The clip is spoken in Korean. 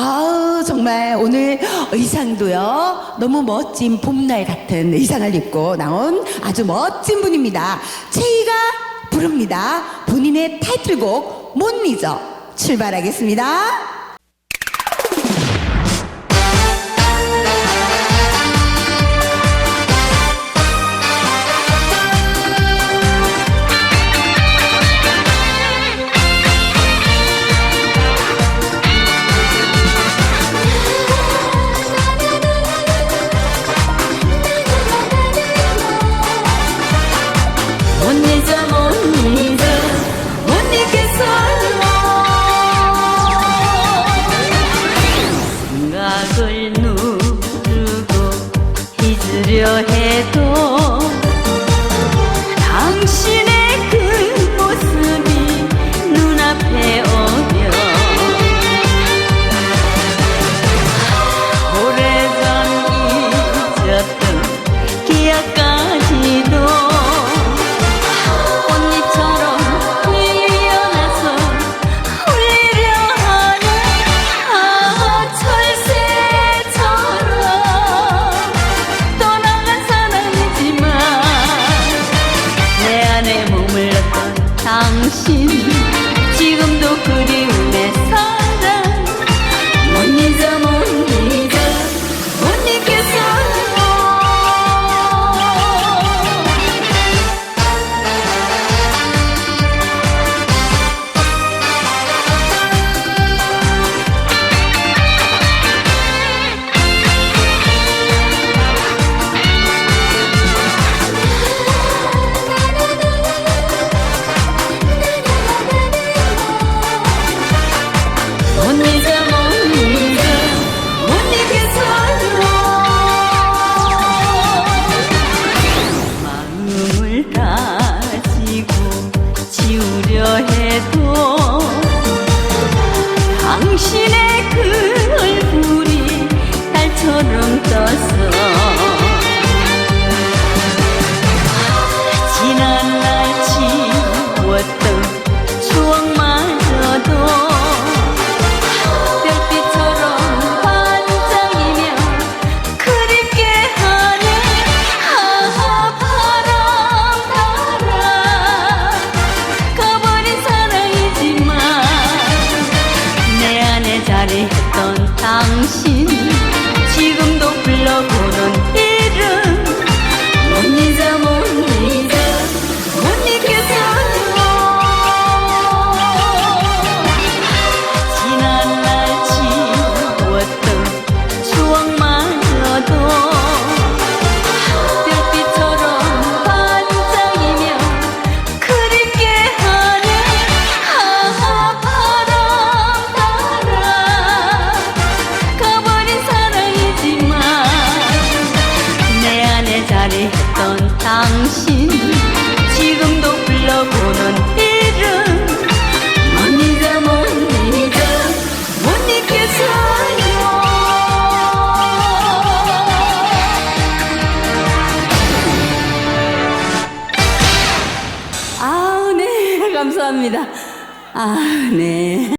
아우 정말 오늘 의상도요 너무 멋진 봄날 같은 의상을 입고 나온 아주 멋진 분입니다. 최희가 부릅니다. 본인의 타이틀곡 못 잊어 출발하겠습니다. 잊으려 해도 당신의 그 모습이 눈앞에 감사합니다. 아, 네.